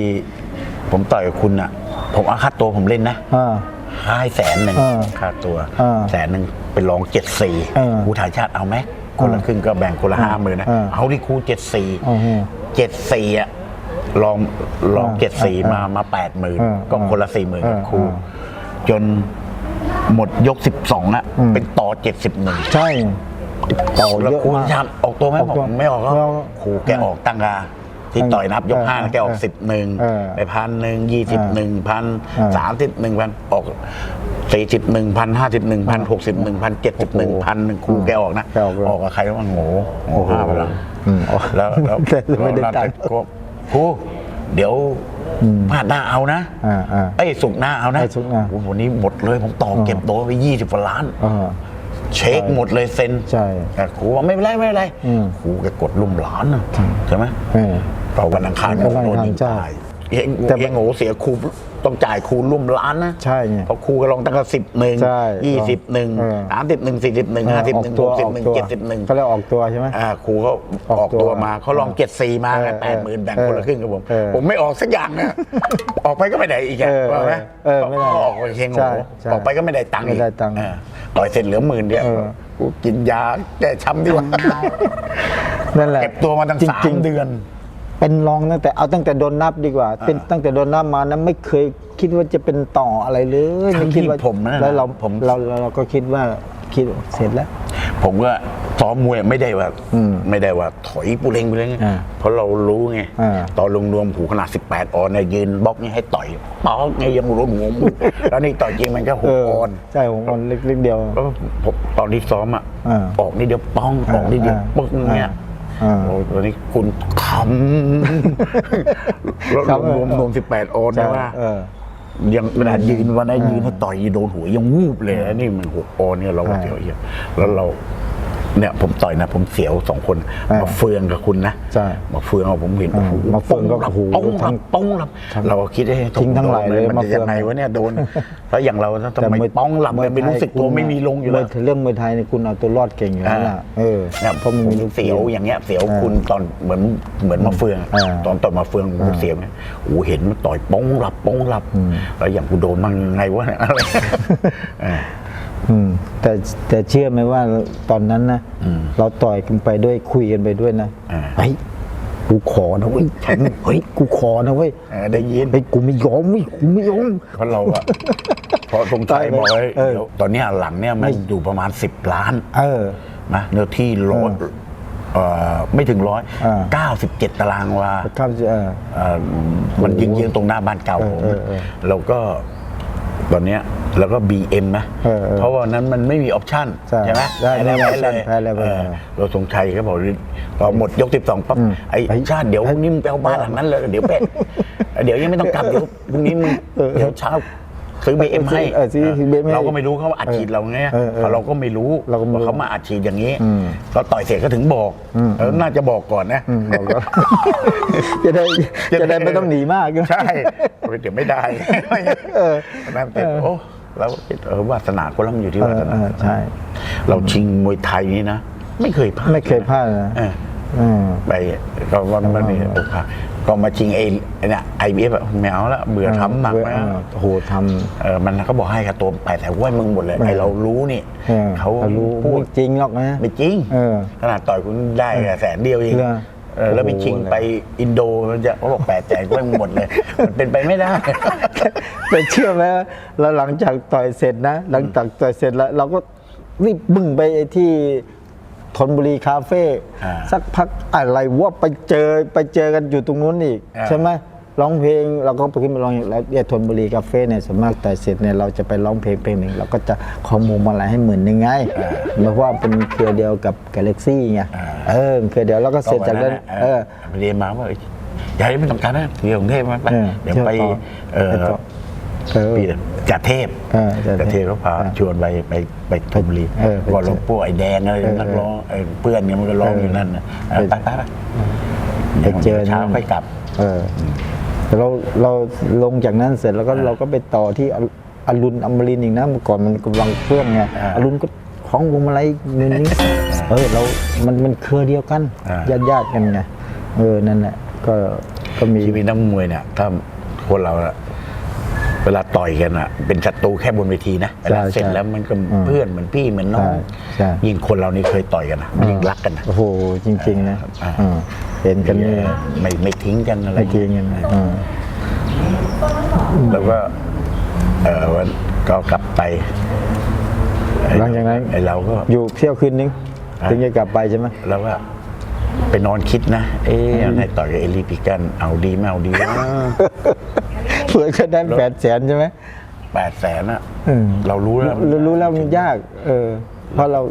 Speaker 2: ผมต่อยกับคุณอะผมเอาค่าตัวผมเล่นนะ
Speaker 1: อ่า
Speaker 2: ให้แสนหนึ่ง
Speaker 1: เออ
Speaker 2: ค่าตัว
Speaker 1: เออ
Speaker 2: แสนหนึ่งเป็นรองเจ็ดสี่
Speaker 1: เออ
Speaker 2: ครูถ่ายชาติเอาไหมคนละครึ่งก็แบ่งคนละห้าหมื่นนะ
Speaker 1: เออ
Speaker 2: เอาที่ครูเจ็ดสี่
Speaker 1: โอ้โห
Speaker 2: เจ็ดสี่อะลองลอง
Speaker 1: เออ
Speaker 2: เจ็ดสี่
Speaker 1: เออ
Speaker 2: มามาแปดหมื่น
Speaker 1: เออ
Speaker 2: ก็คนละสี่หมื่น
Speaker 1: เออ
Speaker 2: ครู
Speaker 1: เออ
Speaker 2: จนหมดยกสิบสองอะ
Speaker 1: อืม
Speaker 2: เป็นต่อเจ็ดสิบหนึ่ง
Speaker 1: ใช่ ต่อ
Speaker 2: แล้ว
Speaker 1: เยอะ
Speaker 2: ครู
Speaker 1: มาก
Speaker 2: ชาติออกตัวไหม
Speaker 1: ออก
Speaker 2: บอ
Speaker 1: ตัว
Speaker 2: กไม่ออกก็
Speaker 1: ไม่ออก
Speaker 2: ครูแกออกตั้งกา ที่ต่อยนับยก
Speaker 1: เออ
Speaker 2: ห้าแกออก
Speaker 1: เออ
Speaker 2: สิบหนึ่ง
Speaker 1: เออ
Speaker 2: ไปพันหนึ่งยี่สิบหนึ่งพัน
Speaker 1: เออ
Speaker 2: สามสิบหนึ่งพันออกสี่สิบหนึ่งพันห้าสิบหนึ่งพันหกสิบหนึ่งพันเจ็ดสิบหนึ่งพันหนึ่งครูแกออกนะ
Speaker 1: แกออกเลย
Speaker 2: ออกกับใครว่าโง่โง่ห้าไปแล้ว
Speaker 1: อืม
Speaker 2: แล้วแล้ว
Speaker 1: แต่ไม่ได้
Speaker 2: แล้ว
Speaker 1: ตังค์
Speaker 2: ก็ครูเดี๋ยวพลาดหน้าเอานะ
Speaker 1: อ่าอ่า
Speaker 2: เอ้ยสุกร์หน้าเอานะ
Speaker 1: เอ้ยศุกร์หน้า
Speaker 2: โอ้โหวันนี้หมดเลยผมต่อเก็บโต๊ะไปยี่สิบกว่าล้าน
Speaker 1: อ่า
Speaker 2: เช็คหมดเลยเซ็น
Speaker 1: ใช่
Speaker 2: แต่ครูว่าไม่เป็นไรไม่เป็นไร
Speaker 1: อืม
Speaker 2: ครูแกกดลุ่มหลานน่ะใช่ไหม
Speaker 1: เออ
Speaker 2: เราวันอังคาร
Speaker 1: วันอังคาร
Speaker 2: โดนยิง
Speaker 1: ใช่
Speaker 2: ตายเฮง
Speaker 1: แต่
Speaker 2: เฮงโง่เสียครูต้องจ่ายครูลุ่มล้านนะ
Speaker 1: ใช่ไง
Speaker 2: เพราะครูก็ลองตั้งแต่สิบหนึ่ง
Speaker 1: ใช่
Speaker 2: ยี่สิบหนึ่ง
Speaker 1: เออ
Speaker 2: สามสิบหนึ่งสี่สิบหนึ่งห้าสิบ
Speaker 1: ออ
Speaker 2: หนึ่ง
Speaker 1: กตั
Speaker 2: ห
Speaker 1: ว
Speaker 2: กสิบ
Speaker 1: ออก
Speaker 2: หนึ่ง
Speaker 1: ตัว
Speaker 2: เจ็ดสิบหนึ่ง
Speaker 1: เขาเรียกออกตัวใช่ไหม
Speaker 2: อ่าครูเขา
Speaker 1: ออก
Speaker 2: ออกตัวมา
Speaker 1: ตัว
Speaker 2: เขาลองเจ็ดสี่มา
Speaker 1: เออ
Speaker 2: แปดหมื่นแบ่ง
Speaker 1: เออ
Speaker 2: คนละครึ่งกับผม
Speaker 1: เออ
Speaker 2: ผมไม่ออกสักอย่างนะออกไปก็ไม่ได้อีกอะ
Speaker 1: เออ
Speaker 2: ว่าไหม
Speaker 1: เออไม่ได้
Speaker 2: ออกไปเฮงโง่
Speaker 1: ใช่ใช่
Speaker 2: ออกไปก็ไม่ได้ตังค์อีก
Speaker 1: ไม่ได้ตังค์
Speaker 2: เออต่อยเสร็จเหลือหมื่นเดียว
Speaker 1: เออ
Speaker 2: กูกินยาแก้ช้ำดีกว่า
Speaker 1: นั่นแหละ
Speaker 2: เก็บตัวมาตั้ง
Speaker 1: จริ
Speaker 2: สามเดือน
Speaker 1: เป็นรองตั้งแต่เอาตั้งแต่โดนนับดีกว่า เป็นตั้งแต่โดนนับมานะไม่เคยคิดว่าจะเป็นต่ออะไรเลย
Speaker 2: ทั้ง
Speaker 1: ไม่คิดว่า
Speaker 2: ที่ผมนะ
Speaker 1: แล้วเรา
Speaker 2: ผม
Speaker 1: เราเราเราก็คิดว่าคิดว่าเสร็จแล้ว
Speaker 2: ผมก็ซ้อมมวยไม่ได้ว่า
Speaker 1: อืม
Speaker 2: ไม่ได้ว่าถอยปุเรงปุเรง
Speaker 1: อ่า
Speaker 2: เพราะเรารู้ไง
Speaker 1: อ่า
Speaker 2: ตอนลงรวมผูขนาด 18 ออนเนี่ยยืนบล็อกนี่ให้ต่อยป๊อกไงยังรู้งงแล้วนี่ต่อยจริงมันก็ห
Speaker 1: เอกอ
Speaker 2: ออน
Speaker 1: ใช่ผมออนเล็กๆเดียว
Speaker 2: แล้วผมตอนที่ซ้อมอะ
Speaker 1: อ่า
Speaker 2: ออกนี่เดียวป้องออกนี่เดียว
Speaker 1: อ่า
Speaker 2: ปึ๊กเนี่ย
Speaker 1: อ่า
Speaker 2: โอ้ตอนนี้คุณคำแล้ว
Speaker 1: ครับ
Speaker 2: รวมรวม18ออน
Speaker 1: ใช่
Speaker 2: นะว่า
Speaker 1: เออ
Speaker 2: ยังเวลายืนวันนั้นยืนให้ต่อยโดนหัวยังวูบเลยนะนี่มันหกออนเนี่ยเราก็
Speaker 1: ใช่
Speaker 2: เสียวเหี้ยแล้วเรา เนี่ยผมต่อยนะ ผมเสียวสองคน
Speaker 1: อ่าม
Speaker 2: มาเฟืองกับคุณนะ
Speaker 1: ใช่
Speaker 2: มาเฟืองเอาผมเห็น
Speaker 1: อ่า
Speaker 2: โอ้โห
Speaker 1: มาเฟืองก็
Speaker 2: ป้รับ
Speaker 1: โอ้โห
Speaker 2: ป้อง
Speaker 1: ทั้
Speaker 2: รับ
Speaker 1: ง
Speaker 2: ป้องรับ
Speaker 1: ทั้ง
Speaker 2: เราก็คิดให้
Speaker 1: ทิ้งทั้งหลายเลย
Speaker 2: มัน
Speaker 1: มา
Speaker 2: จะ
Speaker 1: เฟือง
Speaker 2: ยังไงวะเนี่ยโดน แล้วอย่างเราทำไมป้องรับมันไม่รู้สึกตัวไม่มีลงอยู่
Speaker 1: เล
Speaker 2: แล้
Speaker 1: ยวเรื่องมวยไทยนี่คุณเอาตัวรอดเก่งอยู่แล้วล่ะเออ
Speaker 2: เนี่ย
Speaker 1: เพราะมันมีลูก
Speaker 2: เสียวอย่างเงี้ยเสียว
Speaker 1: อ่า
Speaker 2: คุณตอนเหมือนเหมือนมาเฟือง
Speaker 1: อ่า
Speaker 2: ตอนต่อยมาเฟืองผมเสียวเนี่ยโอ้โหเห็นมันต่อยป้องรับป้องรับแล้วอย่างกูโดนมันยังไงวะเนี่ยอะไร เออ
Speaker 1: อืมแต่แต่เชื่อไหมว่าตอนนั้นนะเราต่อยกันไปด้วยคุยกันไปด้วยนะ
Speaker 2: อ่า
Speaker 1: เฮ้ยกูขอนะเว้ยแชมป์เฮ้ยกูขอนะเว้ย
Speaker 2: เออได้ยิน
Speaker 1: เฮ้ยกูไม่ยอมเว้ยกูไม่ยอม
Speaker 2: เพราะเราอะเพราะตรงใจบอกเลย
Speaker 1: เออ
Speaker 2: เดี๋ยวตอนเนี้ยหลังเนี่ยมันอยู่ประมาณ 10 ล้าน
Speaker 1: เออ
Speaker 2: นะเนื้อที่ร้อยเอ่อไม่ถึงร้อย
Speaker 1: อ่า
Speaker 2: เก้าสิบเจ็ดตารางวา
Speaker 1: ครับเออ
Speaker 2: เอ่อมันยิงยิงๆตรงหน้าบ้านเก่าผม
Speaker 1: เออเออเออ
Speaker 2: แล้วก็ ตอนเนี้ยแล้วก็ BM นะ
Speaker 1: เออเออ
Speaker 2: เพราะว่านั้นมันไม่มีออปชั่น
Speaker 1: ใช่
Speaker 2: ไหม
Speaker 1: ได้
Speaker 2: แพ้
Speaker 1: ไม่มี
Speaker 2: แพ้เลย
Speaker 1: option แพ้เลย
Speaker 2: เออ
Speaker 1: เออ
Speaker 2: เราทรงชัยก็บอกพอหมดยกสิบสองปั๊บ
Speaker 1: อืม
Speaker 2: ไอ้
Speaker 1: ไอ้
Speaker 2: ชาติเดี๋ยวพรุ่งนี้มึงไปเอาบ้านหลังนั้นเลยเดี๋ยวเป็ดเดี๋ยวยังไม่ต้องกลับเดี๋ยวพรุ่งนี้มึง
Speaker 1: เออ
Speaker 2: เดี๋ยวเช้า ซื้อ BM ให้
Speaker 1: เออซื้อ BM ให้
Speaker 2: เราก็ไม่รู้เขาอัดฉีดเราไง
Speaker 1: เออเออ
Speaker 2: เพราะเราก็ไม่รู้
Speaker 1: เราก็ไม่รู้
Speaker 2: ว่าเขามาอัดฉีดอย่างนี้
Speaker 1: อืม
Speaker 2: ก็ต่อยเสร็จก็ถึงบอกเออน่าจะบอกก่อนนะ
Speaker 1: อืมบอกแล้วจะได้จะได้ไม่ต้องหนีมาก
Speaker 2: ใช่เดี๋ยวไม่ได้
Speaker 1: เออ
Speaker 2: นั่นเป็นโอ้แล้วเออวาสนาคนเรามันอยู่ที่วาสนา
Speaker 1: เออเออใช่
Speaker 2: เราชิงมวยไทยนี่นะ ไม่เคยพลาด
Speaker 1: ไม่เคยพลาดนะ
Speaker 2: เออ
Speaker 1: อืม
Speaker 2: ไปก็ว่ามันนี่พลาด ก็มาชิงไอ้เนี่ยไอบีเอฟแมวแล้วเบื่อทำหนัก
Speaker 1: เอ
Speaker 2: นะ
Speaker 1: อโอ้โหท
Speaker 2: เออมันเขาบอกให้ค่าตัวไปแต่ว่ามึงหมดเลยไอเรารู้นี่ำ
Speaker 1: เออ
Speaker 2: เขา
Speaker 1: รู้
Speaker 2: พูด
Speaker 1: ไม่จริงหรอกนะ
Speaker 2: ไม่จริง
Speaker 1: เออ
Speaker 2: ขนาดต่อยคุณได้แค่แสนเดียวเอง
Speaker 1: เหรอ
Speaker 2: เออแล้วไป
Speaker 1: โอ้โห
Speaker 2: ชิงไปอินโดมันจะเขาบอกแปดแสนก็หมดเลย มันเป็นไปไม่ได้
Speaker 1: แต่เชื่อไหมแล้วหลังจากต่อยเสร็จนะ หลังจากต่อยเสร็จแล้ว เราก็รีบบึ้งไปที่ ธนบุรีคาเฟ่
Speaker 2: อ่า
Speaker 1: สักพักอะไรว่าไปเจอไปเจอกันอยู่ตรงนู้นอีก
Speaker 2: อ่า
Speaker 1: ใช่ไหมร้องเพลงเราก็ไปขึ้นไปร้องแล้วเนี่ยธนบุรีคาเฟ่เนี่ยส่วนมากแต่เสร็จเนี่ยเราจะไปร้องเพลงเพลงหนึ่งเราก็จะขอมูมาลายให้หมื่นหนึ่งไงเพราะว่าเป็นเครือเดียวกับกาแล็กซี่ไงเออเครือเดียวแล้วก็เสร็จจากนั้นเออ
Speaker 2: ไปเรียนมาว่าอยากให้ไม่ต้องการนะเที่ยวกรุงเทพมาไป
Speaker 1: เออ
Speaker 2: เดี๋ยวไป
Speaker 1: เที่ยวต่อ
Speaker 2: เออ
Speaker 1: ไปต่อเออ
Speaker 2: ปีจ่าเทพ
Speaker 1: เออจ่าเทพ
Speaker 2: จ่าเทพเขาพา
Speaker 1: เออ
Speaker 2: ชวนไปไปไปธนบุรี
Speaker 1: เออไป
Speaker 2: ก่อนหลวงปู่ไอ้แดงอะไร
Speaker 1: เออ
Speaker 2: นักร้องไอ้เพื่อนเนี่ยมันก็ร้องอยู่นั่นนะ
Speaker 1: เออ
Speaker 2: ตั้งตั้ง
Speaker 1: ไปเจอ
Speaker 2: เช้า
Speaker 1: นั่น
Speaker 2: ค่อยกลับ
Speaker 1: เออแต่เราเราลงจากนั้นเสร็จแล้วก็เราก็ไปต่อที่ออรุณอมรินทร์อีกนะเมื่อก่อนมันกำลังเครื่องไง
Speaker 2: อ่า
Speaker 1: อรุณก็คล้องวงมาลัยนึงนี้เออเรามันมันเครือเดียวกัน
Speaker 2: อ่า
Speaker 1: ญาติญาติๆกันไงเออนั่นแหละก็ก็มี
Speaker 2: ชีวิตนักมวยเนี่ยถ้าคนเราอะ เวลาต่อยกันอะเป็นศัตรูแค่บนเวทีนะเวลาเสร็จแล้วมันก็เพื่อนเหมือนพี่เหมือนน้อง
Speaker 1: ใช่ใช่
Speaker 2: ยิ่งคนเรานี่เคยต่อยกันนะมันยิ่งรักกันนะ
Speaker 1: โอ้โหจริง ๆ นะ
Speaker 2: อ่า
Speaker 1: อืมเห็นกันนี่
Speaker 2: ไม่ไม่ทิ้งกันอะไร
Speaker 1: ไม่เกียงกันนะอืม
Speaker 2: แล้วก็ เออวันก็กลับไปไอ้
Speaker 1: หลังจากนั้น
Speaker 2: ไอ้เราก็
Speaker 1: อยู่เที่ยวคืนนึง
Speaker 2: อ่า
Speaker 1: ถึงจะกลับไปใช่ไหม
Speaker 2: เราก็ไปนอนคิดนะ เอ๊ะให้ต่อยกับเอลิปิกัน เอาดีไม่เอาดีวะ
Speaker 1: เผื่อก็ได้แปดแสนใช่ไหม
Speaker 2: แปดแสนอะ
Speaker 1: อืม
Speaker 2: เรารู้แล้ว
Speaker 1: รู้รู้แล้วมันยาก เออ เพราะเรา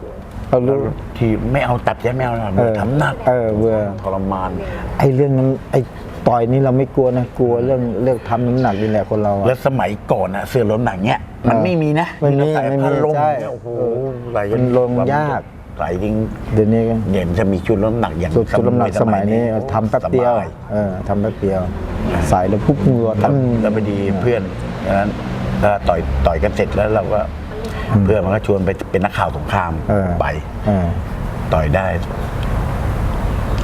Speaker 1: เรา
Speaker 2: เรา
Speaker 1: รู้
Speaker 2: ที่ไม่เอาตัดแย่ไม่เอา
Speaker 1: เออ
Speaker 2: ทำหนัก
Speaker 1: เออเบื่อ
Speaker 2: ทรมาน
Speaker 1: ไอ้เรื่องนั้นไอ้ต่อยนี่เราไม่กลัวนะกลัวเรื่องเรื่องทำน้ำหนักนี่แหละคนเราอะ
Speaker 2: แล้วสมัยก่อนอะเสื้อล้นหนังเนี้ยมันไม่มีนะ
Speaker 1: ไม่มี
Speaker 2: เราใส่
Speaker 1: ไม่มี
Speaker 2: ผ้าลม
Speaker 1: ใช่
Speaker 2: เนี่ยโอ้โห
Speaker 1: เออ
Speaker 2: ใส่กั
Speaker 1: มันลงยาก
Speaker 2: ใส่จริง
Speaker 1: เดี๋ยวนี้ก็
Speaker 2: เด่นจะมีชุดล้นหนักอย่าง
Speaker 1: สุดสุดลำหนักสมัยนี้ทำแป๊บเดียว
Speaker 2: สบา
Speaker 1: เออทำแป๊บเดียวใส่แล้วปุ๊บเหงื่อ
Speaker 2: แล้ว
Speaker 1: ตั้ง
Speaker 2: แล้วพอดีเพื่อนดังนั้นถ้าต่อยต่อยกันเสร็จแล้วเราก็เพื่อนมันก็ชวนไปเป็นนักข่าวสงคราม
Speaker 1: เออ
Speaker 2: ไป
Speaker 1: เออ
Speaker 2: ต่อยได้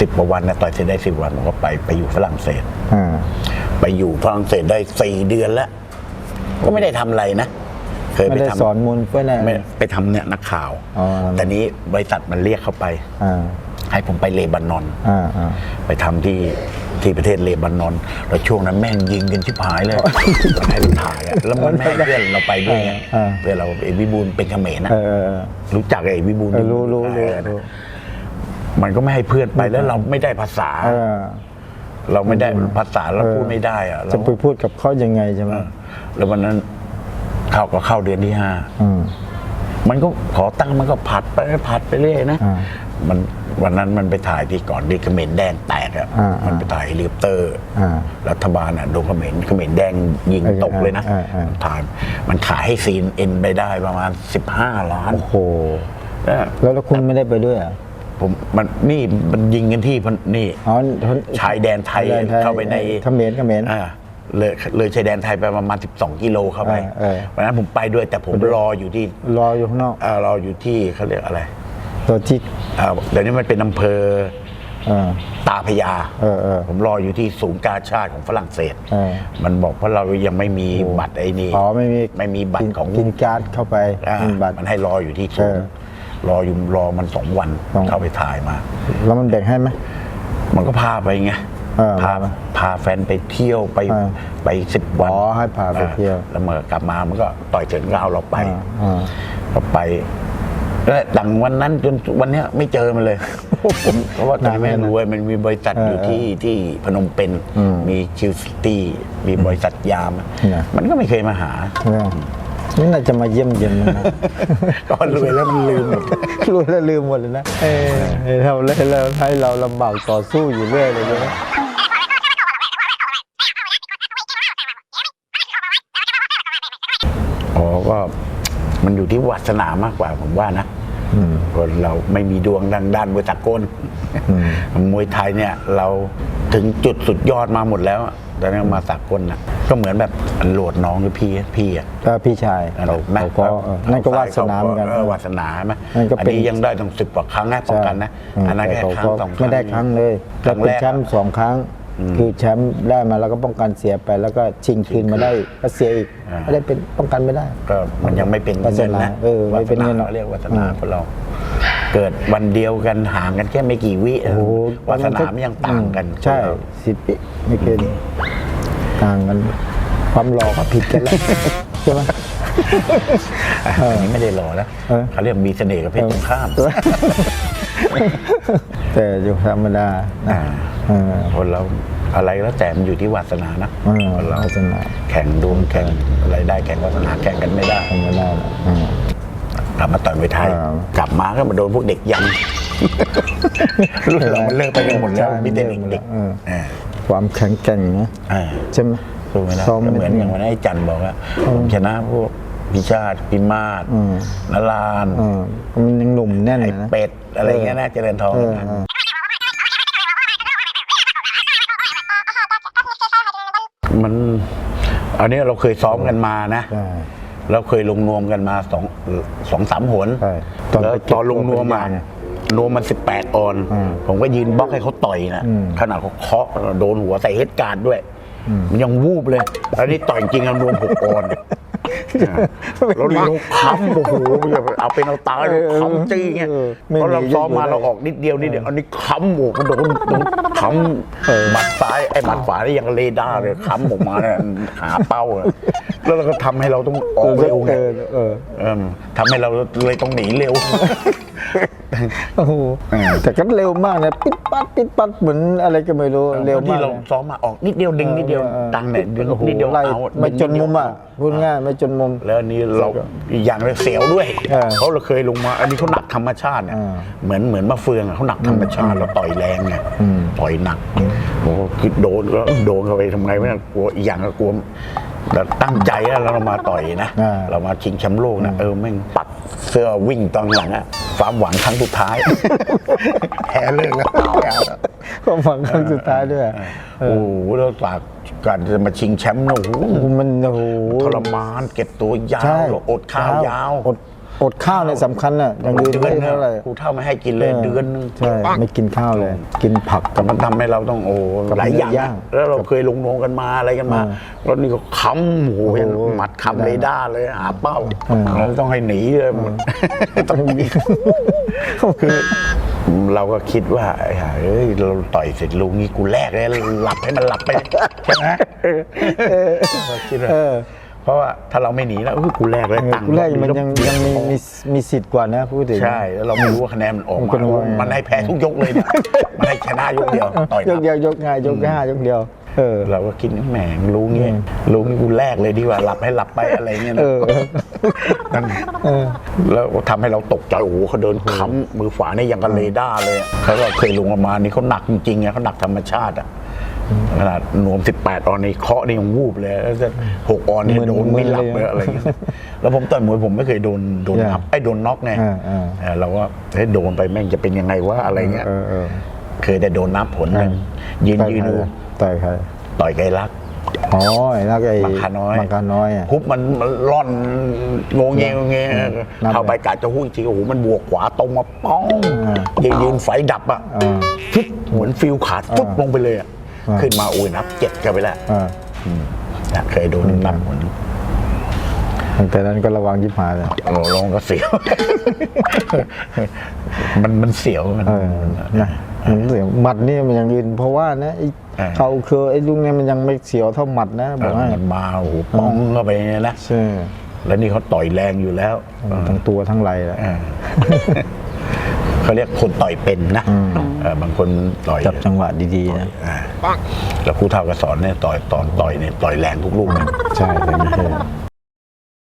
Speaker 2: สิบกว่าวันนะต่อยเสร็จได้สิบวันผมก็ไปไปอยู่ฝรั่งเศส
Speaker 1: อ่า
Speaker 2: ไปอยู่ฝรั่งเศสได้สี่เดือนแล้ว ก็ไม่ได้ทำอะไรนะ เคย
Speaker 1: ไม่
Speaker 2: ไป
Speaker 1: ได้
Speaker 2: ทำ
Speaker 1: สอนมนต์เพื่อนอะไร
Speaker 2: ไม่ไปทำเนี่ยนักข่าว
Speaker 1: อ๋อ
Speaker 2: แต่นี้บริษัทมันเรียกเข้าไป
Speaker 1: อ่า
Speaker 2: ให้ผมไปเลบานอน
Speaker 1: อ่าอ่า
Speaker 2: ไปทำที่ที่ประเทศเลบานอน แล้วช่วงนั้นแม่งยิงกันชิบหายเลยมันให้เราถ่ายอะแล้วมันไม่ให้เพื่อนเราไปด้วยไง
Speaker 1: อ่า
Speaker 2: เพื่อนเราเอกวิบูลย์เป็นเขมรนะ
Speaker 1: เออเออเออ
Speaker 2: รู้จักไอ้วิบูลย์
Speaker 1: เออรู้รู้รู้
Speaker 2: เออ
Speaker 1: รู้
Speaker 2: มันก็ไม่ให้เพื่อนไปแล้วเราไม่ได้ภาษา
Speaker 1: เออ
Speaker 2: เราไม่ได้ภาษาเรา
Speaker 1: เออ
Speaker 2: พูดไม่ได้อะเรา
Speaker 1: จะไปพูดกับเขายังไงใช่ไหม
Speaker 2: แล้ววันนั้น เข้าก็เข้าเดือนที่ห้า
Speaker 1: อืม
Speaker 2: มันก็ขอตั้งมันก็ผัดไปผัดไปเรื่อยนะ
Speaker 1: อ่า
Speaker 2: มันวันนั้นมันไปถ่ายที่ก่อนที่เขมรแดงแตกอะ
Speaker 1: อ่ามั
Speaker 2: มันไปถ่ายเฮลิคอปเตอร์
Speaker 1: อ่า
Speaker 2: รัฐบาลอะโดนเขมรเขมรแดงยิง
Speaker 1: เออ
Speaker 2: ตกเลยนะ
Speaker 1: เออเออ
Speaker 2: ถ่ายมันขายให้ซีนเอ็นไปได้ประมาณ 15 ล้าน
Speaker 1: โอ้โห
Speaker 2: นะ
Speaker 1: แล้วแล้วคุณไม่ได้ไปด้วยเหรอะ
Speaker 2: ผมมันนี่มันยิงกันที่พันนี่
Speaker 1: อ๋อ
Speaker 2: ชายแดนไทย
Speaker 1: ชายแดนไทย
Speaker 2: เข้าไปใน
Speaker 1: เขมรเขมร
Speaker 2: อ่า เลยเลยชายแดนไทยไปประมาณ 12 กิโลเข้าไป
Speaker 1: เออเออ
Speaker 2: วันนั้นผมไปด้วยแต่ผมรออยู่ที่
Speaker 1: รออยู่ข้างนอก
Speaker 2: อ่ารออยู่ที่เขาเรียกอะไร
Speaker 1: ตัวที่
Speaker 2: อ่าเดี๋ยวนี้มันเป็นอำเภอ
Speaker 1: เออ
Speaker 2: ตาพยา
Speaker 1: เออเออ
Speaker 2: ผมรออยู่ที่ศูนย์กาชาติของฝรั่งเศส
Speaker 1: เออ
Speaker 2: มันบอกเพราะเรายังไม่มีบัตรไอ้นี่
Speaker 1: อ๋อไม่มี
Speaker 2: ไม่มีบัตรของ
Speaker 1: กินการ์ดเข้าไป
Speaker 2: อ่า
Speaker 1: กินบัตร
Speaker 2: มันให้รออยู่ที่ศูน
Speaker 1: เอ
Speaker 2: ย์
Speaker 1: อ
Speaker 2: รออยู่รอมันสองวัน
Speaker 1: สอง
Speaker 2: เข้าไปถ่ายมา
Speaker 1: แล้วมันแบ่งให้ไหม
Speaker 2: มันก็พาไปไง
Speaker 1: เออ
Speaker 2: พาพาแฟนไปเที่ยวไป
Speaker 1: เออ
Speaker 2: ไปสิบวัน
Speaker 1: อ๋อให้พาไปเที่ยว
Speaker 2: ออแล้วเมื่อกลับมามันก็ต่อยเสร็จก็เอาเราไป
Speaker 1: อ่าอ่า
Speaker 2: ก็ไปแล้วดังวันนั้นจนวันเนี้ยไม่เจอมันเลยเพราะว่าตอนนี้ไม่รู้ว่ามันมีบริษัทอยู่ที่ที่พนมเปญมีคิวซิตี้มีบริษัทยาม
Speaker 1: นะ
Speaker 2: มันก็ไม่เคยมาหา
Speaker 1: เนี่ยนี่น่าจะมาเยี่ยมเยียนมันนะ
Speaker 2: ก็รวยแล้วมันลืมหมด
Speaker 1: รู้แล้วลืมหมดเลยนะ เออเราเลยเราให้เราลำบากต่อสู้อยู่เรื่อยเลยนะ
Speaker 2: ก็มันอยู่ที่วาสนามากกว่าผมว่านะคนเราไม่มีดวงดังด้านมวยสากลมวยไทยเนี่ย เราถึงจุดสุดยอดมาหมดแล้วแต่นั้นมาสากลน่ะก็เหมือนแบบโหลดน้องหรือพี่พี่อะ
Speaker 1: ก็พี่ชายเขา
Speaker 2: แม่
Speaker 1: เขาก็เออนั่นก็วาสนาเหมือนกัน
Speaker 2: เออวาสนาไหม
Speaker 1: นั่นก็
Speaker 2: อัน
Speaker 1: เป็น
Speaker 2: นี้ยังได้ต้องสิบกว่าครั้งนะป้องกันนะ
Speaker 1: อืม
Speaker 2: อันนั้นแค่
Speaker 1: แต่
Speaker 2: ครั้
Speaker 1: เขา
Speaker 2: ง
Speaker 1: ก็
Speaker 2: สองครั้ง
Speaker 1: ไม่ได้ครั้งเลย
Speaker 2: ค
Speaker 1: แล้ว
Speaker 2: รั้ง
Speaker 1: เป็น
Speaker 2: แรก
Speaker 1: แชมป์สองครั้ง คือแชมป์ได้มาแล้วก็ป้องกันเสียไป แล้วก็ชิงคืนมาได้ก็เสียอีก
Speaker 2: อ่า
Speaker 1: ไม่ได้เป็นป้องกันไม่ได้
Speaker 2: ก็มันยังไม่เป็น
Speaker 1: วาส
Speaker 2: เงิน
Speaker 1: นา
Speaker 2: นะ
Speaker 1: เออไม่เป็นเงินหรอก
Speaker 2: วาสาเรียกวาสนาคนเราเกิดวันเดียวกันห่างกันแค่ไม่กี่วิ
Speaker 1: โอ้โห
Speaker 2: วาสนามันยังต่างกัน
Speaker 1: ใช่สิบปีไม่เกินต่างกันความหล่อก็ผิดกันแล้วใช่ไหม
Speaker 2: อะอันนี้ไม่ได้หล่อแล้ว
Speaker 1: เออ
Speaker 2: เขาเรียกมีเสน่ห์กับเพศตรงข้าม
Speaker 1: เออ แต่อยู่ธรรมดานะเออ
Speaker 2: คนเราอะไรแล้วแต่มันอยู่ที่วาสนานะ
Speaker 1: เออ
Speaker 2: คนเรา
Speaker 1: วาสนา
Speaker 2: แข่งดวงแข่งอะไรได้แข่งวาสนาแข่งกันไม่ได้
Speaker 1: ธรรมดานะอืม
Speaker 2: กลับมาต่อยมวยไทย
Speaker 1: ครับ
Speaker 2: กลับมาก็มาโดนพวกเด็กยำรุ่นเรามันเลิกไปกันหมดแล้ว
Speaker 1: ใช่
Speaker 2: มีแต่
Speaker 1: เลิกหมดแล้
Speaker 2: เด็
Speaker 1: ว
Speaker 2: ก
Speaker 1: เออ
Speaker 2: ๆเออ
Speaker 1: ความแข็งแกร่งนะ
Speaker 2: เออ
Speaker 1: ใช่ไหม
Speaker 2: สู้ไม่ได้
Speaker 1: ซ้อม
Speaker 2: ก็เหมือน
Speaker 1: ไม่ได้
Speaker 2: อย่างวันนี้นไอ้จันบอกว่าผมชนะพวก พิชาติพิมาศ
Speaker 1: อืม
Speaker 2: นราน
Speaker 1: เออมันยังหนุ่มแน่น
Speaker 2: ไอ้
Speaker 1: นะ
Speaker 2: เป็ด อะไรเงี้ยนะเจริญทอง
Speaker 1: เออเออ
Speaker 2: มัน อันนี้เราเคยซ้อมกันมานะ
Speaker 1: ใช่
Speaker 2: เราเคยลงนวมกันมาสองสองสามหน
Speaker 1: ใช่ตอน
Speaker 2: แล้ว
Speaker 1: ไปเก็บ
Speaker 2: ตอนลงนวมมา
Speaker 1: ตัวปริญญาเนี่ย
Speaker 2: นวมมันสิบแปดออน
Speaker 1: อืม
Speaker 2: ผมก็ยืนบล็อกให้เขาต่อยนะ
Speaker 1: อืม
Speaker 2: ขนาดเขาเคาะโดนหัวใส่เฮดการ์ดด้วย มันยังวูบเลย แล้วนี่ต่อยจริงๆเอานวมหกออน เราเราค้ำโอ้โหเอาเป็นเอาตายเลยค้ำจี้เงี้ย
Speaker 1: เออไม่
Speaker 2: เพราะเรา
Speaker 1: หนี
Speaker 2: ซ้อมมา
Speaker 1: อยู่ได้
Speaker 2: เราออกนิดเดียวนิดเดียวอันนี้ค้ำโอ้โหโดนโดนค้ำหมัดซ้ายไอ้หมัดขวานี่ยังเรดาร์เลยค้ำออกมาเนี่ยหาเป้าเลยแล้วเราก็ทำให้เราต้องออกเร็วไง
Speaker 1: เออเออ
Speaker 2: เอิ่มทำให้เราเลยต้องหนีเร็ว
Speaker 1: โอ้โหแต่ก็เร็วมากนะปิดปัดปิดปัดเหมือนอะไรก็ไม่รู้เร็ว
Speaker 2: ที่
Speaker 1: มาก
Speaker 2: เรา
Speaker 1: เลย
Speaker 2: ซ้อมมาออกนิดเดียวดึงนิดเดียว
Speaker 1: ออออ
Speaker 2: ตังค์เนี่ยดึง
Speaker 1: โอ้โห
Speaker 2: นิดเดียว
Speaker 1: ไล่
Speaker 2: เอา
Speaker 1: ไม่จนมุมอะ
Speaker 2: ดึงนิดเดียว
Speaker 1: พูดง่ายไม่จนมุม
Speaker 2: แล้วอันนี้เราอีกอย่างเลยเสียวด้วย
Speaker 1: เออ
Speaker 2: เพราะเราเคยลงมา อันนี้เขาหนักธรรมชาติเนี่ย
Speaker 1: เออ
Speaker 2: เหมือนเหมือนมะเฟืองอะเขาหนักธรรมชาติเราต่อยแรงไง
Speaker 1: อืม
Speaker 2: ต่อยหนักโอ้โหคือโดนก็โดนเข้าไปทำไงไม่ได้กลัวอีกอย่างก็กลัวเราตั้งใจอะแล้วเรามาต่อยนะ
Speaker 1: อ่า
Speaker 2: เรามาชิงแชมป์โลกนะเออแม่งปัดเสื้อวิ่งตอนหลังอะ ความหวังครั้งสุดท้าย แพ้เลิกแล้ว
Speaker 1: ความหวังครั้งสุดท้ายด้วย
Speaker 2: โอ้โหแล้วฝากการจะมาชิงแชมป์นะโอ้โห
Speaker 1: โอ้โหมันโอ้โห
Speaker 2: ทรมานเก็บตัวยา
Speaker 1: ใช่
Speaker 2: วอดข้าวยาว
Speaker 1: อด อดข้าวเนี่ยสำคัญน่ะอย่างอื่น
Speaker 2: เดือ
Speaker 1: ไม่
Speaker 2: น
Speaker 1: เท่าไหร่
Speaker 2: ครูเท่าไม่ให้กินเลยเดือนนึง
Speaker 1: ใช่ไม่กินข้าวเลย กินผัก
Speaker 2: แต่มันทำให้เราต้องโอ้
Speaker 1: กับ
Speaker 2: หลายอย่าง
Speaker 1: เนื้อย่าง
Speaker 2: นะแล้วเราเคยลงนวมกันมาอะไรกันมา
Speaker 1: อ่า
Speaker 2: แล้วนี่ก็ค้ำโอ้โหเห็น
Speaker 1: โอ้โห
Speaker 2: หมัดค้ำเรดาร์เลยหาเป้า
Speaker 1: อ่า
Speaker 2: เราต้องให้หนีเลยหมดต้องหนีคือ เราก็คิดว่าไอ้ห่าเอ้ยเราต่อยเสร็จลุงนี่กูแลกเลยหลับให้มันหลับไปใช่ไหมเราคิดว่า
Speaker 1: เออ
Speaker 2: เพราะว่าถ้าเราไม่หนีแล้วเอ้ยกูแลกเลยตังค์
Speaker 1: กูแรกมันยังยังมีมีมีสิทธิ์กว่านะพูดถึง
Speaker 2: ใช่แล้วเราไม่รู้ว่าคะแนนมันออก
Speaker 1: มัน
Speaker 2: มา
Speaker 1: ก็น้อย
Speaker 2: มันให้แพ้ทุกยกเลยเนี่ยมันให้ชนะยกเดียวต่อย
Speaker 1: ยกเดียวยกง่ายยกห้ายกเดียวเออ
Speaker 2: เราก็คิดแหมรู้เงี้ยรู้งี้กูแลกเลยดีกว่าหลับให้หลับไปอะไรเงี้ยนะ
Speaker 1: เออ
Speaker 2: นั่นแล้วทำให้เราตกใจโอ้โหเขาเดินค้ำมือขวาเนี่ยยังกับเรดาร์เลยอะเขาก็เคยลงมานี่เขาหนักจริงๆไงเขาหนักธรรมชาติอะ ขนาดนวม 18 ออนนี่เคาะนี่ยังวูบเลยแล้วจะหกออนนี่
Speaker 1: มึน
Speaker 2: โดนไม่หลับ
Speaker 1: มึนเลย
Speaker 2: เลยอะไรเงี้ยแล้วผมต่อยมวยผมไม่เคยโดนโดน
Speaker 1: ใช่
Speaker 2: ทับไอ้โดนน็อกไง
Speaker 1: อ่าอ่า
Speaker 2: เออเราว่าเฮ้ยโดนไปแม่งจะเป็นยังไงวะอะไรเงี้ย
Speaker 1: เออเออ
Speaker 2: เคยแต่โดนนับผลหนึ่งยืน
Speaker 1: ต่อย
Speaker 2: ยืน
Speaker 1: ใคร
Speaker 2: ดู
Speaker 1: ต่อยใคร
Speaker 2: ต่อยไกลรัก
Speaker 1: อ๋อไอ้นักไอ้
Speaker 2: บางคาน้อย
Speaker 1: บางคาน้อยอะ
Speaker 2: ฮุบมันมันร่อนงงเงงงเง
Speaker 1: นับ
Speaker 2: เข้าไปกาจะหุ้ยจริงโอ้โหมันบวกขวาตรงมาป้อง
Speaker 1: อ่า
Speaker 2: ยืนยืนไฟดับอะ
Speaker 1: อ่า
Speaker 2: ฟึบเหมือนฟิลขาดฟึบลงไปเลยอะ
Speaker 1: อ่า
Speaker 2: ขึ้นมาโอ้ยนับเจ็ดกันไปแล้ว
Speaker 1: อ่า
Speaker 2: อืมนะเคยโดนนับผล
Speaker 1: ตั้งแต่นั้นก็ระวังยิบหายเลย
Speaker 2: โอ้ลงก็เสียว มันมันเสียวมัน
Speaker 1: เออนะมันเสียงหมัดนี่มันยังยืนเพราะว่านะไอ้
Speaker 2: เออ
Speaker 1: เขาคือไอ้ลุงเนี่ยมันยังไม่เสียวเท่าหมัดนะบอกให้
Speaker 2: มันมาโอ้โหป้องเข้าไปเนี่ยนะ
Speaker 1: ใช่
Speaker 2: แล้วนี่เขาต่อยแรงอยู่แล้ว
Speaker 1: ทั้งตัวทั้งไหล่แหละ
Speaker 2: อ่า เขาเรียกคนต่อยเป็นนะเออบางคนต่อย
Speaker 1: จับจังหวะดีๆนะ
Speaker 2: อ่าแล้วครูเท่าก็สอนเนี่ยต่อยตอนต่อยเนี่ยต่อยแรงทุกลูกนะ
Speaker 1: ใช่เลยไม่ใช่